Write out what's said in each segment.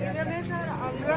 এখানে স্যার আমরা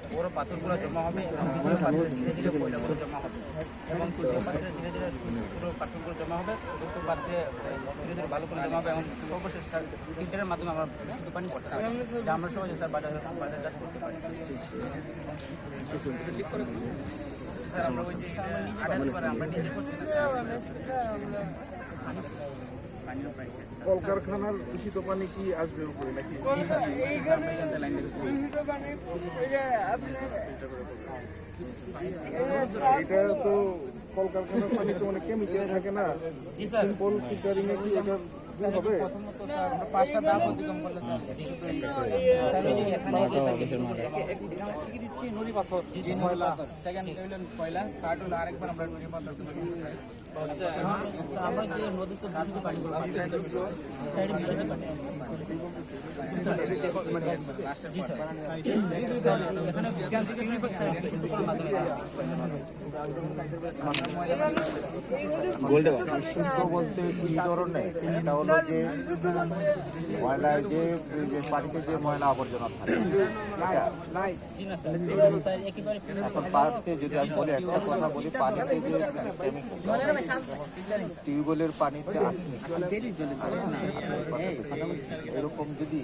বড় পাথরগুলো জমা হবে এবং ধীরে ধীরে ময়লাগুলো জমা হবে। এবং ধীরে ধীরে ছোটো পাথরগুলো জমা হবে, ছোটো পাত্রে ধীরে ধীরে বালুগুলো জমা হবে এবং সর্বশেষ স্যার ফিল্টারের মাধ্যমে আমরা বিশুদ্ধ পানি করতে পারি যা আমরা সহজে স্যার বাজার বাজারজাত করতে পারি। স্যার, আমরা ওই যে আড়াই আমরা নিজে করছি না কলকারখানার দূষিত পানি কি আসবে উপরে? নাকি এটা তো কলকারখানার পানি তো অনেক কেমিক্যাল থাকে না। জি স্যার। সিম্পল ফিল্টারিং এ কি এটা হবে প্রথমত স্যার আমরা পাঁচটা দাম অতিক্রম করলে স্যার স্যার এই যে এখানে স্যার কি দিচ্ছি নুড়ি পাথর গুলো সাইডে মিশিয়ে পানি জি স্যার এখানে বিজ্ঞান থেকে স্যার বিশুদ্ধ বলতে কি ধরনের? এটা হলো যে ময়লায় যে যে পানিতে যে ময়লা আবর্জনা থাকে এখন পানিতে যদি আমি বলি একটা কথা বলি পানিতে যে টিউবওয়েলের পানিতে আর্সেনিক এরকম যদি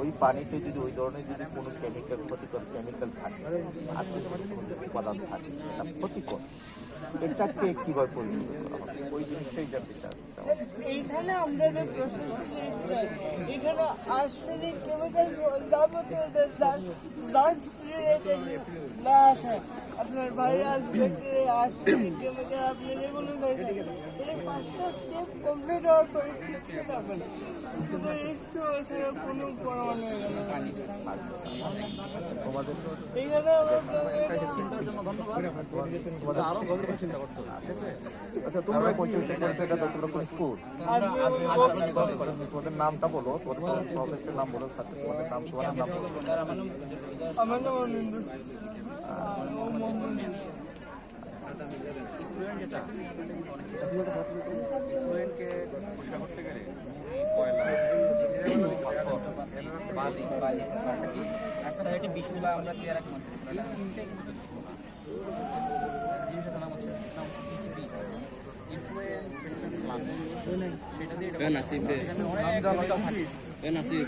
ওই পানিতে যদি ওই ধরনের যদি কোনো কেমিক্যাল ক্ষতিকর কেমিক্যাল থাকে কোনো উপাদান থাকে এটা ক্ষতিকর এটাকে কীভাবে পরিচিত করা হবে ওই জিনিসটাই জানতে চাই এইখানে আমাদের প্রসেসিং এখানে আর্সেনিক কেমিক্যাল যাবতীয় আপনার ব্যাকটেরিয়া আর্সেনিক কেমিক্যাল আপনি হয়ে এই পাঁচটা স্টেপ কমপ্লিট হওয়ার পরে কিচ্ছু থাকবে না শুধু একটু এছাড়া কোনো পরমাণু নেই। আচ্ছা তোমরা তোমরা স্কুল তোমাদের নামটা বলো তোমাদের প্রজেক্টের নাম বলো তোমাদের নাম তোমার নাম বলো আমার নাম অনিন্দ ইফ্লুয়েন্ট যেটা ইফ্লুয়েন্টকে পরিষ্কার করতে গেলে কয়লা বালি বালি কি আমরা ক্লিয়ার রাখতে এই তিনটে কিন্তু জিনিসটার নাম হচ্ছে নাম হচ্ছে পিজিপি ইফ্লুয়েন্ট সেটা দিয়ে এ নাসির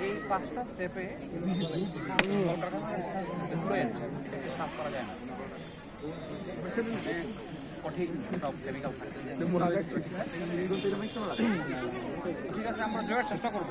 এই পাঁচটা স্টেপে সাফ করা যায় না ঠিক আছে আমরা দেওয়ার চেষ্টা করব